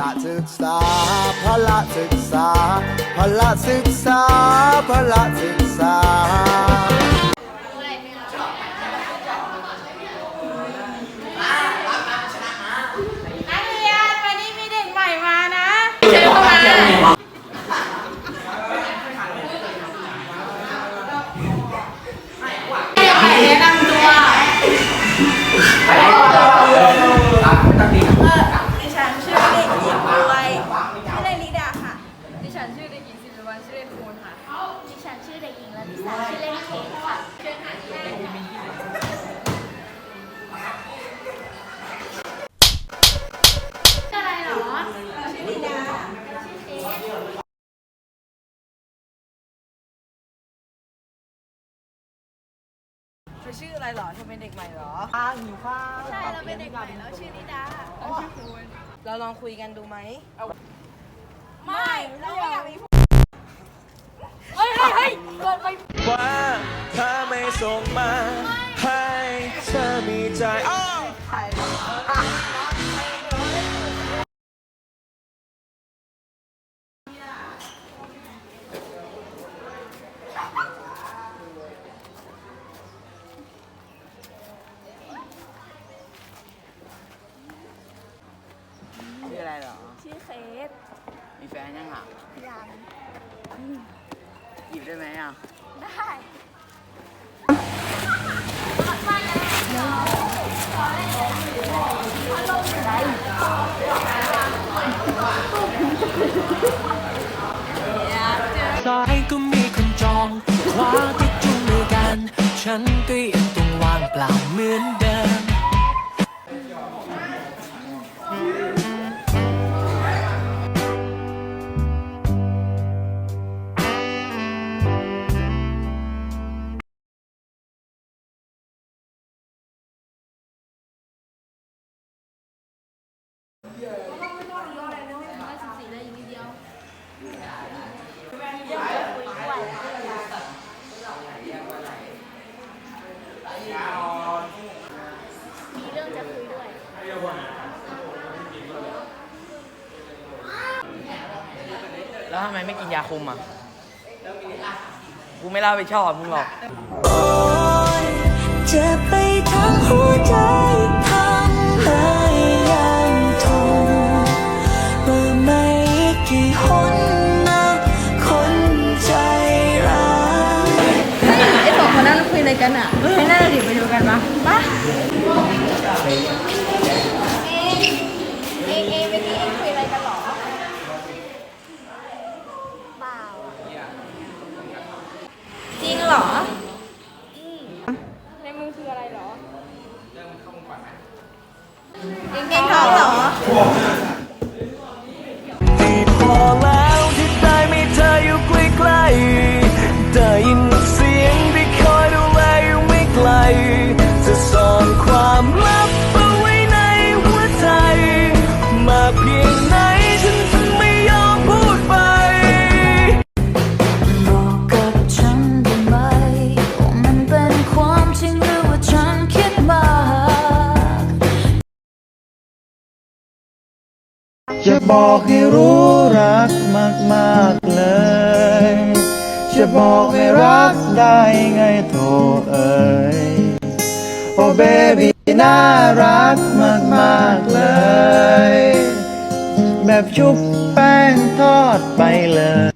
ละศึกษาพละศึกษาพละศึกษาพละศึกษานักเรียนวันนี้มีเด็กใหม่มานะเชิญเข้ามาแนะนำตัว ชื่ออะไรเหรอเธอเป็นเด็กใหม่เหรอข้าวหิวข้าวใช่เราเป็นเด็กใหม่แล้วชื่อลิดาเราลองคุยกันดูไหมไม่เราไม่อยากมีเฮ้ยเฮ้ยเฮ้ยเกินไปว่าถ้าไม่ส่งมา มีแฟนยังอะยังจีบได้ไหมอะ ได้ซ้ายก็มีคนจองขวาก็จุงมือกัน ฉันก็ยังต้องว่างเปล่าเหมือนเดิม มีเรื่องจะคุยด้วย แล้วทำไมไม่กินยาคุมอะ กูไม่เล่าไปชอบมึงหรอกโอ้ยเจ็บไปทั้งหัว นั้นคุยอะไรกันอะให้น่าดิไปดูกันปะปะเองเอเมื่อกี้เองคุยอะไรกันหรอเปล่าจริงเหรอในมือคืออะไรหรอเองเองท้องเหรอ จะบอกให้รู้รักมากๆเลย จะบอกให้รักได้ไงโถเอ๋ยโอ้เบบี้น่ารักมากๆเลย แบบชุบแป้งทอดไปเลย